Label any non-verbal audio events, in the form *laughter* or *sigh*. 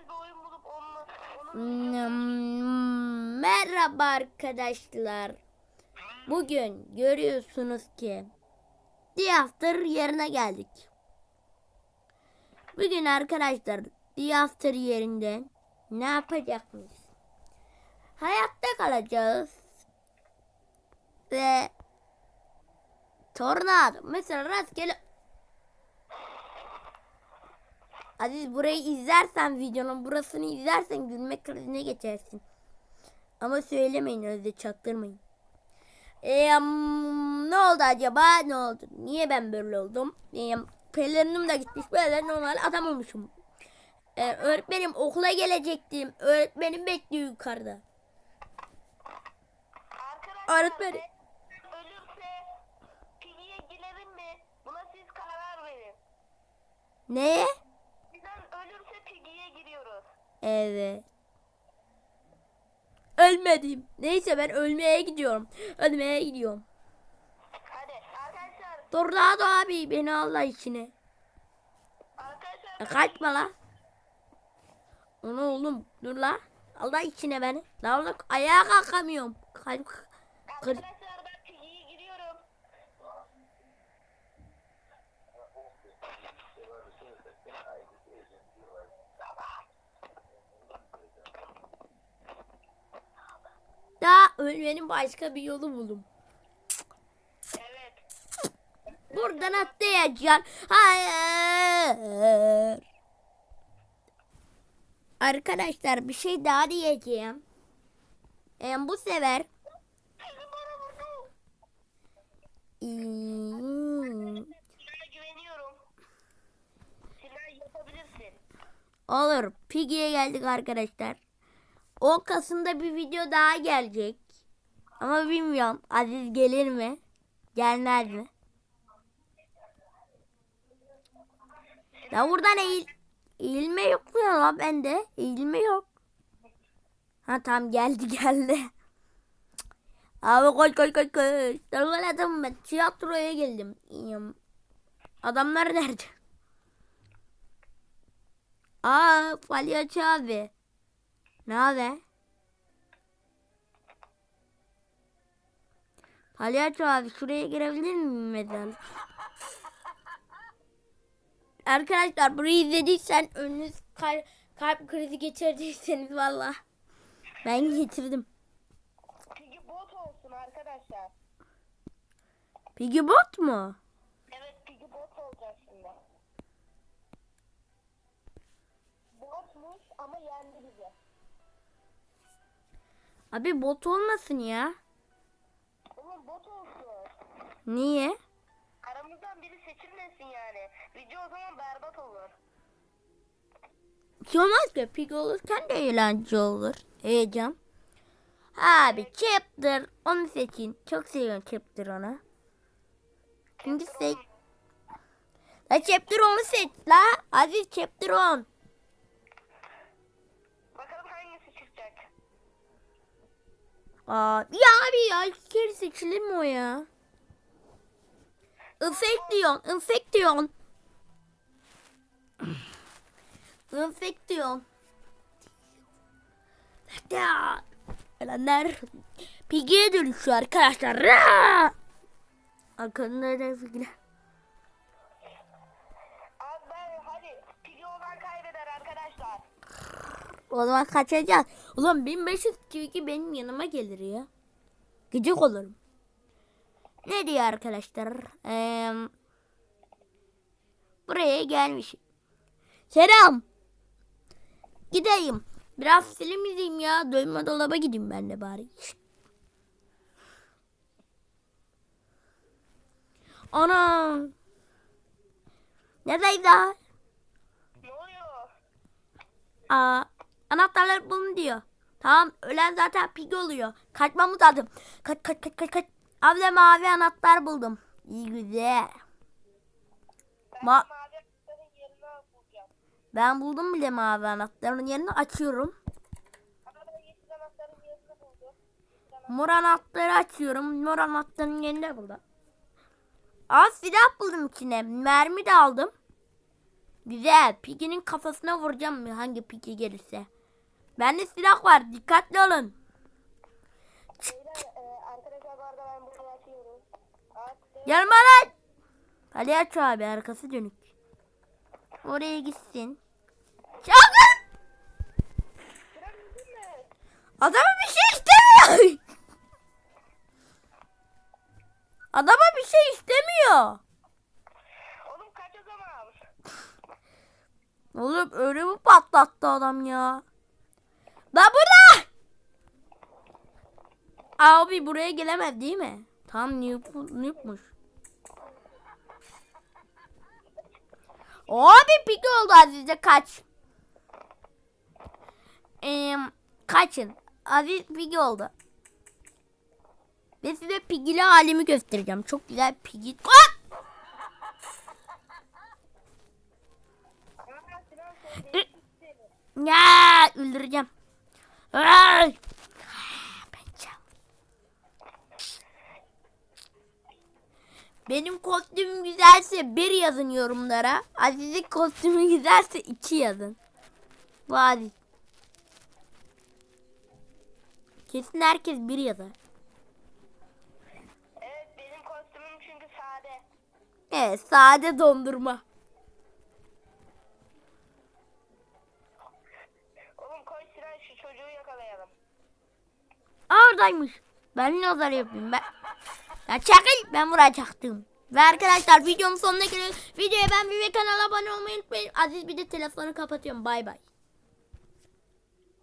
güzel bir oyun bulup onunla onu Hmm, Merhaba arkadaşlar. Bugün görüyorsunuz ki Diafter yerine geldik. Bugün arkadaşlar Diafter yerinde ne yapacak mıyız? Hayatta kalacağız. Ve tornado mesela rastgele Aziz burayı izlersen videonun burasını izlersen gülme krizine geçersin. Ama söylemeyin öyle çaktırmayın. Ee, ne oldu acaba? Ne oldu? Niye ben böyle oldum? Ee, pelerinim de gitmiş. Böyle normal adam olmuşum. Ee, öğretmenim okula gelecektim. Öğretmenim bekliyor yukarıda. Arkadaşlar Öğretmenim. ölürse Piggy'ye girelim mi? Buna siz karar verin. Neye? Bizden ölürse Piggy'ye giriyoruz. Evet. Ölmedim. Neyse ben ölmeye gidiyorum. Ölmeye gidiyorum. Hadi arkadaşlar Tornado abi beni Allah içine. arkadaşlar Ya kaçma la. Onu oğlum dur la. Allah içine beni. La oğlum ayağa kalkamıyorum. Kalk. Kır. arkadaşlar ben Piggy'ye giriyorum. Daha ölmenin başka bir yolu buldum. Evet. Buradan atlayacaksın. Hayır. Arkadaşlar bir şey daha diyeceğim. Ee, bu sefer. Hmm, olur. Piggy'ye geldik arkadaşlar. 10 Kasım'da bir video daha gelecek. Ama bilmiyorum Aziz gelir mi? Gelmez mi? Ya buradan eğil eğilme yok ya lan bende. Eğilme yok. Ha tamam geldi *laughs* geldi. Abi koş koş koş koş. Dalgaladım ben. Tiyatroya geldim. Adamlar nerede? Aa palyaço abi. Ne haber? Palyaço abi şuraya girebilir miyim mezar? Arkadaşlar burayı izlediysen önünüz kal- kalp krizi geçirdiyseniz valla. Ben getirdim. Piggy bot olsun arkadaşlar. Piggy bot mu? Evet Piggy bot olacak şimdi. Botmuş ama yendi bizi. Abi bot olmasın ya. Oğlum bot olsun. Niye? Aramızdan biri seçilmesin yani. Video o zaman berbat olur. Hiç olmaz ki. Piggy olurken de eğlence olur. Heyecan. Abi chapter onu seçin. Çok seviyorum chapter onu. Çünkü seç... La chapter onu seç la. Aziz chapter 10. Aa, ya abi ya iki kere seçilir mi o ya? Infection, infection. Infection. Elenler. Piggy'ye dönüşüyor arkadaşlar. Ra! Arkamda da O zaman kaçacağız. Ulan 1500 çünkü benim yanıma gelir ya. Gıcık olurum. Ne diyor arkadaşlar? Ee, buraya gelmişim. Selam. Gideyim. Biraz film izleyeyim ya. Doyma dolaba gideyim ben de bari. Ana. Neredeydi daha? Ne oluyor? Aa, anahtarları bulun diyor. Tamam ölen zaten pig oluyor. Kaçmamız lazım. Kaç kaç kaç kaç kaç. Abla mavi anahtar buldum. İyi güzel. Ben Ma-. Ben buldum bile mavi anahtarın yerini açıyorum. Mor anahtarı açıyorum. Mor anahtarın yerini de buldum. Aa silah buldum içine. Mermi de aldım. Güzel. Piggy'nin kafasına vuracağım hangi Piggy gelirse. Bende silah var. Dikkatli olun. E, Gelme lan. Palyaço abi arkası dönük. Oraya gitsin. Mi? Adama bir şey istemiyor. *laughs* Adama bir şey istemiyor. Oğlum kaç o zaman? Oğlum öyle mi patlattı adam ya? Da burada. Abi buraya gelemez değil mi? Tam noob, noobmuş. Abi piki oldu Aziz'e kaç. Ee, kaçın. Aziz pigi oldu. Ve size pigili halimi göstereceğim. Çok güzel pigi. Aa Sinan söyledi. Ya öldüreceğim. Ay! Ben çal- Kostümüm güzelse bir yazın yorumlara. Aziz'in kostümü güzelse iki yazın. Bu Aziz. Kesin herkes bir yazar. Evet benim kostümüm çünkü sade. Evet sade dondurma. Oğlum koş Sinan şu çocuğu yakalayalım. Aa, Oradaymış. Ben nazar yapayım ben. Ya çakıl ben vuracaktım. Ve arkadaşlar videomun sonuna geliyoruz. Videoya ben bir ve kanala abone olmayı unutmayın. Aziz bir de telefonu kapatıyorum. Bay bay.